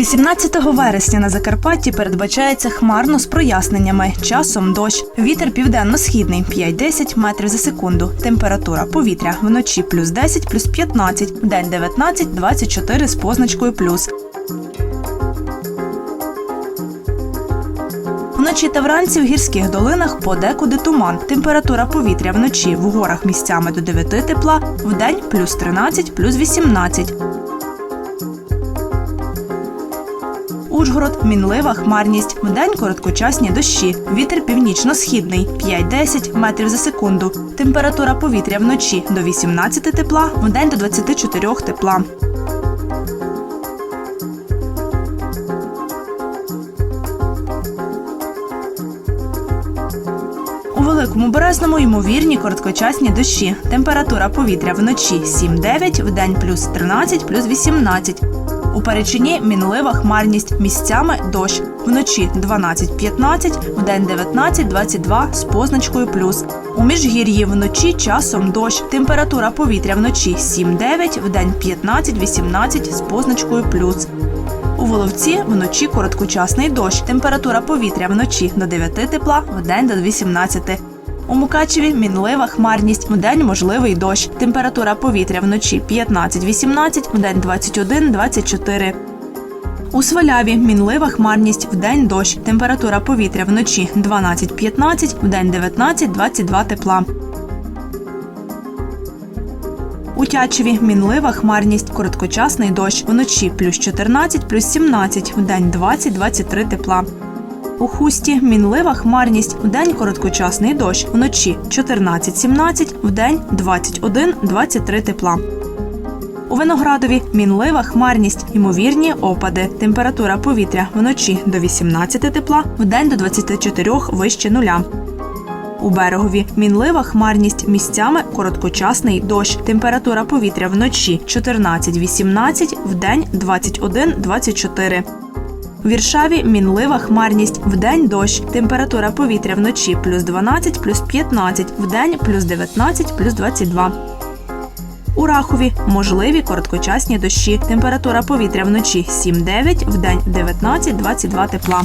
18 вересня на Закарпатті передбачається хмарно з проясненнями. Часом дощ. Вітер південно-східний 5-10 метрів за секунду. Температура повітря вночі плюс 10, плюс 15, вдень 19-24 з позначкою плюс. Вночі та вранці в гірських долинах подекуди туман. Температура повітря вночі в горах місцями до 9 тепла, вдень плюс 13, плюс 18. Ужгород мінлива хмарність. Вдень короткочасні дощі. Вітер північно-східний 5-10 метрів за секунду. Температура повітря вночі до 18 тепла, вдень до 24 тепла. У великому березному ймовірні короткочасні дощі. Температура повітря вночі 7-9, вдень плюс 13, плюс 18. У Перечині мінлива хмарність місцями дощ. Вночі 12-15, вдень 19-22 з позначкою плюс. У Міжгір'ї вночі часом дощ. Температура повітря вночі 7-9, вдень 15-18 з позначкою плюс. У Воловці вночі короткочасний дощ. Температура повітря вночі до 9 тепла, вдень до 18. У Мукачеві мінлива хмарність, вдень можливий дощ. Температура повітря вночі 15-18, вдень 21-24. У Сваляві мінлива хмарність, вдень дощ. Температура повітря вночі 12-15, вдень 19-22 тепла. У Тячеві мінлива хмарність, короткочасний дощ. Вночі плюс 14, плюс 17, вдень 20-23 тепла. У хусті мінлива хмарність, вдень короткочасний дощ. Вночі 14-17, вдень 21-23 тепла. У Виноградові мінлива хмарність, ймовірні опади. Температура повітря вночі до 18 тепла, вдень до 24 вище нуля. У берегові мінлива хмарність місцями короткочасний дощ. Температура повітря вночі 14-18, вдень 21-24. У Віршаві мінлива хмарність, вдень дощ. Температура повітря вночі плюс 12, плюс 15, вдень плюс 19, плюс 22. У Рахові можливі короткочасні дощі. Температура повітря вночі 7-9, вдень 19-22 тепла.